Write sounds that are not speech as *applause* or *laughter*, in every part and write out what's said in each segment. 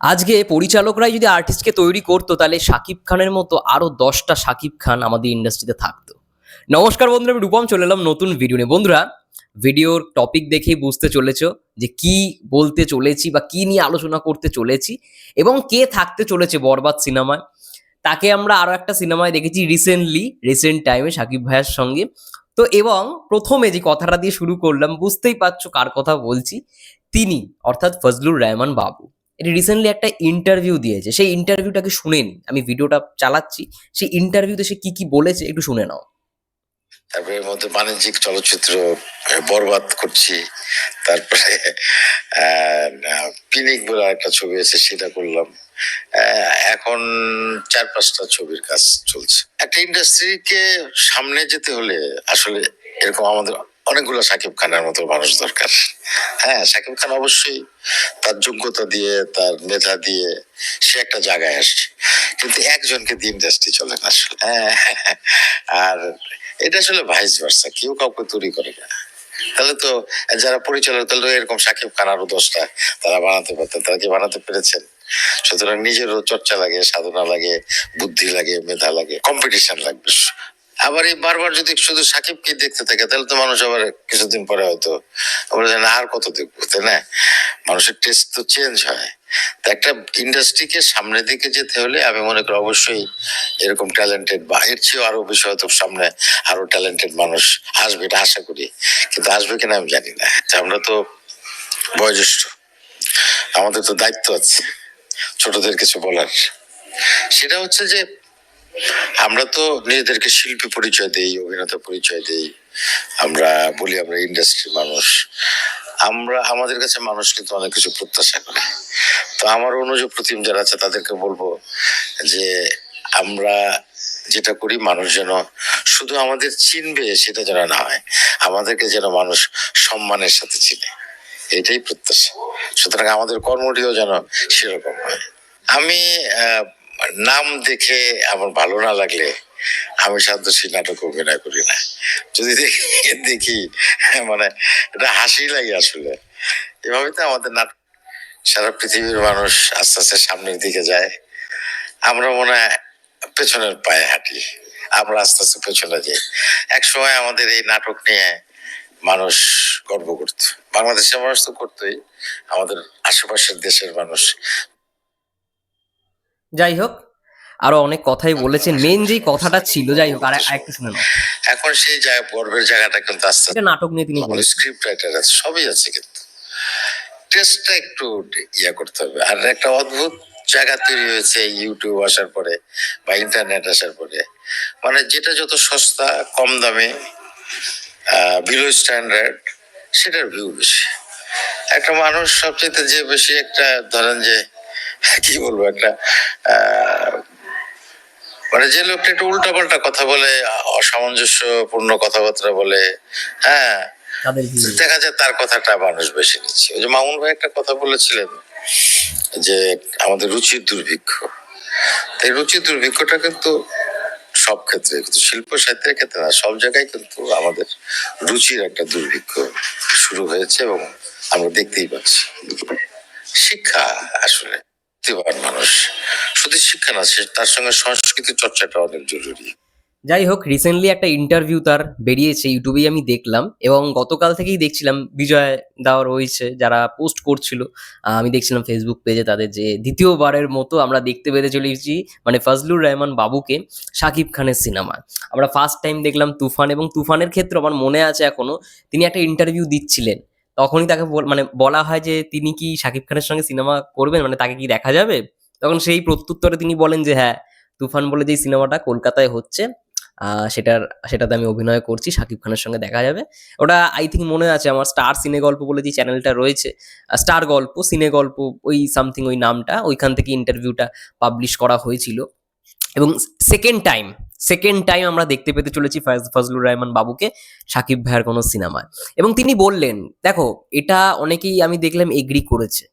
আজকে পরিচালকরাই যদি আর্টিস্টকে তৈরি করতো, তাহলে শাকিব খানের মতো আরও দশটা শাকিব খান আমাদের ইন্ডাস্ট্রিতে থাকতো। নমস্কার বন্ধুরা, আমি রূপম, চলে এলাম নতুন ভিডিও নিয়ে। বন্ধুরা ভিডিওর টপিক দেখেই বুঝতে চলেছো যে কি বলতে চলেছি বা কি নিয়ে আলোচনা করতে চলেছি এবং কে থাকতে চলেছে বরবাদ সিনেমায়। তাকে আমরা আরও একটা সিনেমায় দেখেছি রিসেন্টলি রিসেন্ট টাইমে শাকিব ভাইয়ের সঙ্গে। তো এবং প্রথমে যে কথাটা দিয়ে শুরু করলাম, বুঝতেই পারছ কার কথা বলছি। তিনি, অর্থাৎ ফজলুর রহমান বাবু। এটি রিসেন্টলি একটা ইন্টারভিউ দিয়েছে। সেই ইন্টারভিউটাকে শুনে নি আমি ভিডিওটা চালাচ্ছি। সেই ইন্টারভিউতে সে কি কি বলেছে একটু শুনে নাও। তারপরে মধ্যে বাণিজ্যিক চলচ্চিত্র বরবাদ করছি। তারপরে পিনিক বলে একটা ছবি আছে, সেটা করলাম। এখন চার পাঁচটা ছবির কাজ চলছে। একটা ইন্ডাস্ট্রিকে সামনে যেতে হলে আসলে এরকম আমাদের অনেকগুলো সাকিব খানের মতো মানুষ দরকার। হ্যাঁ সাকিব খান অবশ্যই তার যোগ্যতা দিয়ে, তার মেধা দিয়ে সে একটা জায়গায় আসছে। কিন্তু একজনকে দিয়ে ইন্ডাস্ট্রি চলে না আসলে। হ্যাঁ আর এটা আসলে ভাইস ভার্সা কেউ কাউকে তৈরি করে না। তাহলে তো যারা পরিচালক, তাহলে এরকম সাকিব খান আরও দশটা তারা বানাতে পারতেন, তারা কি বানাতে পেরেছেন? সুতরাং নিজেরও চর্চা লাগে, সাধনা লাগে, বুদ্ধি লাগে, মেধা লাগে কম্পিটিশন লাগবে। আবার এই বারবার যদি শুধু সাকিবকে দেখতে থাকে, তাহলে তো মানুষ আবার কিছুদিন পরে হয়তো বলে আর কত দেখব, তাই না? মানুষের টেস্ট তো চেঞ্জ হয়। তা একটা ইন্ডাস্ট্রিকে সামনের দিকে যেতে হলে আমি মনে করি অবশ্যই এরকম ট্যালেন্টেড বা এর চেয়েও আরও বেশি হয়তো সামনে আরও ট্যালেন্টেড মানুষ আসবে, এটা আশা করি। কিন্তু আসবে কিনা আমি জানি না। আমরা তো বয়োজ্যেষ্ঠ। আমাদের তো দায়িত্ব আছে ছোটদের কিছু বলার। সেটা হচ্ছে যে আমরা তো নিজেদেরকে শিল্পী পরিচয় দেই, অভিনেতা পরিচয় দেই। আমরা বলি আমরা ইন্ডাস্ট্রির মানুষ। আমরা, আমাদের কাছে মানুষ কিন্তু অনেক কিছু প্রত্যাশা করে। তো আমার অনুযোগ প্রতিম যারা আছে, তাদেরকে বলব যে আমরা যেটা করি, মানুষ যেন শুধু আমাদের চিনবে, সেটা যেন না হয়। আমাদেরকে যেন মানুষ সম্মানের সাথে চিনে। এটাই প্রত্যাশা। সুতরাং আমাদের কর্মটিও যেন সেরকম হয়। আমি নাম দেখে আমার ভালো না লাগলে আমি সাধারণত সেই নাটক অভিনয় করি না। যদি দেখি দেখি মানে এটা হাসি লাগে আসলে। এভাবে তো আমাদের নাটক সারা পৃথিবীর মানুষ আস্তে আস্তে সামনের দিকে যায়। আমরা মনে হয় পেছনের পায়ে হাঁটি। আমরা আস্তে আস্তে পেছনে যাই। এক সময় আমাদের এই নাটক নিয়ে মানুষ গর্ব করত। বাংলাদেশের মানুষ তো করতোই। আমাদের আশেপাশের দেশের মানুষ যাই হোক আরও অনেক কথাই বলেছেন। মেন যেই কথাটা ছিল যাই হোক আর একটু শুনে নাও। এখন সেই জায়গা গর্বের জায়গাটা কিন্তু আস্তে এটা নাটক নিয়ে তিনি বলেছেন। স্ক্রিপ্ট রাইটার আছে সবই আছে কিন্তু। টেস্টটা একটু ইয়া করতে হবে। আর একটা অদ্ভুত জায়গা তৈরি হয়েছে ইউটিউব আসার পরে বা ইন্টারনেট আসার পরে। মানে যেটা যত সস্তা কম দামে বিলো স্ট্যান্ডার্ড সেটার ভিউ বেশি। একটা মানুষ সবচেয়ে যে বেশি একটা ধরেন যে কি বলব একটা মানে যে লোকটা একটু উল্টাপাল্টা কথা বলে অসামঞ্জস্যপূর্ণ কথাবার্তা বলে হ্যাঁ দেখা যায় তার কথাটা মানুষ বেশি নিচ্ছে। ওই যে মামুন ভাই একটা কথা বলেছিলেন যে আমাদের রুচির দুর্ভিক্ষ। তাই রুচির দুর্ভিক্ষটা কিন্তু সব ক্ষেত্রে কিন্তু শিল্প সাহিত্যের ক্ষেত্রে না সব জায়গায় কিন্তু আমাদের রুচির একটা দুর্ভিক্ষ শুরু হয়েছে এবং আমরা দেখতেই পাচ্ছি। শিক্ষা আসলে। প্রতিভাবান মানুষ। শুধু শিক্ষা না তার সঙ্গে সংস্কৃতি চর্চাটা অনেক জরুরি। যাই হোক রিসেন্টলি একটা ইন্টারভিউ তার বেরিয়েছে ইউটিউবেই আমি দেখলাম, এবং গতকাল থেকেই দেখছিলাম, বিজয় দাও রয়েছে, যারা পোস্ট করছিল। আমি দেখছিলাম ফেসবুক পেজে তাদের যে দ্বিতীয়বারের মতো আমরা দেখতে পেতে চলেছি মানে ফজলুর রহমান বাবুকে শাকিব খানের সিনেমা আমরা ফার্স্ট টাইম দেখলাম তুফান, এবং তুফানের ক্ষেত্রে আমার মনে আছে এখনও, তিনি একটা ইন্টারভিউ দিচ্ছিলেন। তখনই তাকে মানে বলা হয় যে তিনি কি শাকিব খানের সঙ্গে সিনেমা করবেন? মানে তাকে কি দেখা যাবে? তখন সেই প্রত্যুত্তরে তিনি বলেন যে হ্যাঁ তুফান বলে যে সিনেমাটা কলকাতায় হচ্ছে সেটার, সেটাতে আমি অভিনয় করছি, শাকিব খানের সঙ্গে দেখা যাবে। ওটা আই থিঙ্ক মনে আছে আমার, স্টার সিনে গল্প বলে যে চ্যানেলটা রয়েছে স্টার গল্প সিনে গল্প ওই সামথিং ওই নামটা, ওইখান থেকে ইন্টারভিউটা পাবলিশ করা হয়েছিল। এবং সেকেন্ড টাইম সেকেন্ড টাইম আমরা দেখতে পেতে চলেছি ফজলুর রহমান বাবুকে, সাকিব ভাইয়ের কোনো সিনেমায়। এবং তিনি বললেন, দেখো, এটা অনেকেই আমি দেখলাম এগ্রি করেছে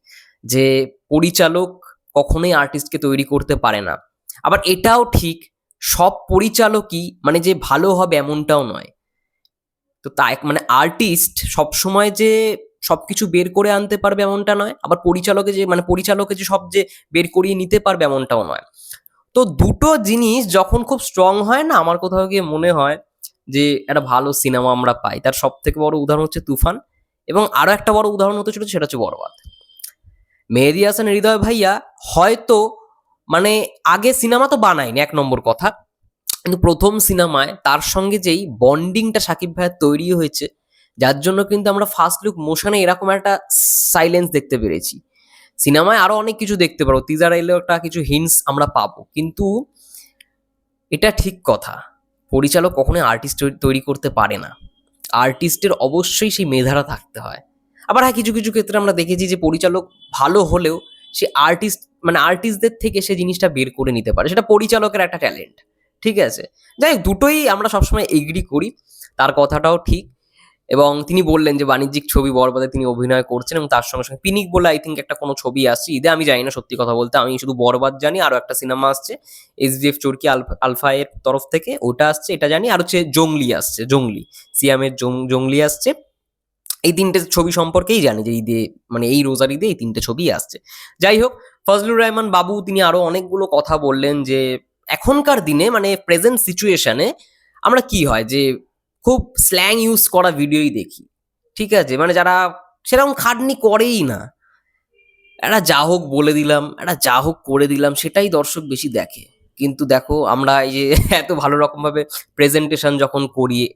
যে পরিচালক কখনোই আর্টিস্টকে তৈরি করতে পারে না। আবার এটাও ঠিক, সব পরিচালকই মানে যে ভালো হবে এমনটাও নয়। তো তাই মানে আর্টিস্ট সবসময় যে সবকিছু বের করে আনতে পারবে এমনটা নয়, আবার পরিচালকে যে মানে পরিচালকে যে সব যে বের করিয়ে নিতে পারবে এমনটাও নয়। তো দুটো জিনিস যখন খুব স্ট্রং হয় না, আমার কোথাও গিয়ে মনে হয় যে একটা ভালো সিনেমা আমরা পাই। তার সব থেকে বড় উদাহরণ হচ্ছে তুফান এবং আরও একটা বড় উদাহরণ হতে চলেছে সেটা হচ্ছে বরবাদ মেহেদি হাসান, হৃদয় ভাইয়া হয়তো মানে আগে সিনেমা তো বানায়নি, এক নম্বর কথা। কিন্তু প্রথম সিনেমায় তার সঙ্গে যেই বন্ডিংটা সাকিব ভাইয়ের তৈরি হয়েছে, যার জন্য কিন্তু আমরা ফার্স্ট লুক মোশনে এরকম একটা সাইলেন্স দেখতে পেরেছি। সিনেমায় আরও অনেক কিছু দেখতে পারব তিজার এলেও একটা কিছু হিন্টস আমরা পাবো। কিন্তু এটা ঠিক কথা। পরিচালক কখনোই আর্টিস্ট তৈরি করতে পারে না। আর্টিস্টের অবশ্যই সেই মেধারা থাকতে হয়। আবার হ্যাঁ কিছু কিছু ক্ষেত্রে আমরা দেখেছি যে পরিচালক ভালো হলেও সে আর্টিস্ট মানে আর্টিস্টদের থেকে সে জিনিসটা বের করে নিতে পারে। সেটা পরিচালকের একটা ট্যালেন্ট ঠিক আছে? যাই দুটোই আমরা সবসময় এগ্রি করি। তার কথাটাও ঠিক। এবং তিনি বললেন যে বাণিজ্যিক ছবি বরবাদে তিনি অভিনয় করছেন এবং তার সঙ্গে সঙ্গে পিনিক বলে আই থিঙ্ক একটা কোনো ছবি আসছে ঈদে আমি জানি না সত্যি কথা বলতে। আমি শুধু বরবাদ জানি, আরও একটা সিনেমা আসছে এসডিএফ চরকি আলফা আলফা এর তরফ থেকে। ওটা আসছে, এটা জানি। আর হচ্ছে জঙ্গলি আসছে, জঙ্গলি। সিয়ামের জঙ্গলি আসছে। এই তিনটে ছবি সম্পর্কেই জানি যে ঈদে মানে এই রোজার ঈদে এই তিনটে ছবি আসছে। যাই হোক, ফজলুর রহমান বাবু তিনি আরও অনেকগুলো কথা বললেন যে এখনকার দিনে মানে প্রেজেন্ট সিচুয়েশনে আমরা কি হয় যে খুব স্ল্যাং ইউজ করা ভিডিওই দেখি। ঠিক আছে? মানে যারা সেরকম খাটনি করেই না। একটা যা হোক বলে দিলাম, একটা যা হোক করে দিলাম, সেটাই দর্শক বেশি দেখে। কিন্তু দেখো, আমরা এই যে *laughs* এত ভালো রকমভাবে প্রেজেন্টেশন যখন করি,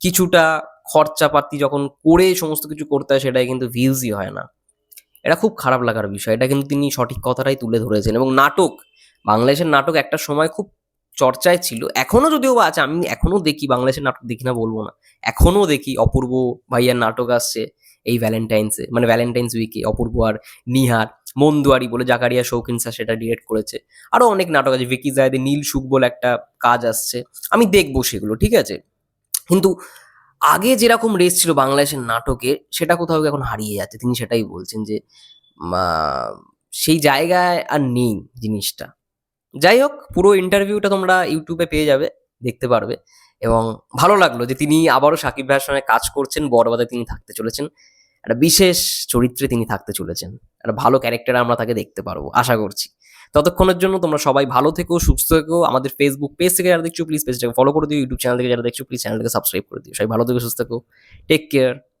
কিছুটা খরচাপাতি যখন করে সমস্ত কিছু করতে হয়, সেটাই কিন্তু ভিউজই হয় না। এটা খুব খারাপ লাগার বিষয়। এটা কিন্তু তিনি সঠিক কথাটাই তুলে ধরেছেন। এবং নাটক, বাংলাদেশের নাটক একটা সময় খুব চর্চায় ছিল। এখনও যদিও বা আছে, আমি এখনও দেখি, বাংলাদেশের নাটক দেখি না, বলব না। এখনও দেখি অপূর্ব ভাইয়ার নাটক আসছে এই ভ্যালেন্টাইন্সে মানে ভ্যালেন্টাইন্স উইকে অপূর্ব আর নিহার মন্দুয়ারি বলে জাকারিয়া শৌকিন স্যার সেটা ডিরেক্ট করেছে। আরও অনেক নাটক আছে, ভিকি জায়দে, নীল সুখ বলে একটা কাজ আসছে। আমি দেখব সেগুলো, ঠিক আছে? কিন্তু আগে যেরকম রেস ছিল বাংলাদেশের নাটকে সেটা কোথাও এখন হারিয়ে যাচ্ছে। তিনি সেটাই বলছেন যে সেই জায়গায় আর নেই জিনিসটা। যাই হোক পুরো ইন্টারভিউটা তোমরা ইউটিউবে পেয়ে যাবে, দেখতে পারবে। এবং ভালো লাগল যে তিনি আবারও সাকিব ভাইয়ের সঙ্গে কাজ করছেন বড়বাদে তিনি থাকতে চলেছেন। একটা বিশেষ চরিত্রে তিনি থাকতে চলেছেন। একটা ভালো ক্যারেক্টার আমরা তাকে দেখতে পারব, আশা করছি। ততক্ষণের জন্য তোমরা সবাই ভালো থেকো, সুস্থ থেকো। আমাদের ফেসবুক পেজ থেকে যারা দেখছ প্লিজ পেজটাকে ফলো করে দিও। ইউটিউব চ্যানেল থেকে যারা দেখছ প্লিজ চ্যানেলটাকে সাবস্ক্রাইব করে দিও। সবাই ভালো থেকো, সুস্থ থেকো। Take care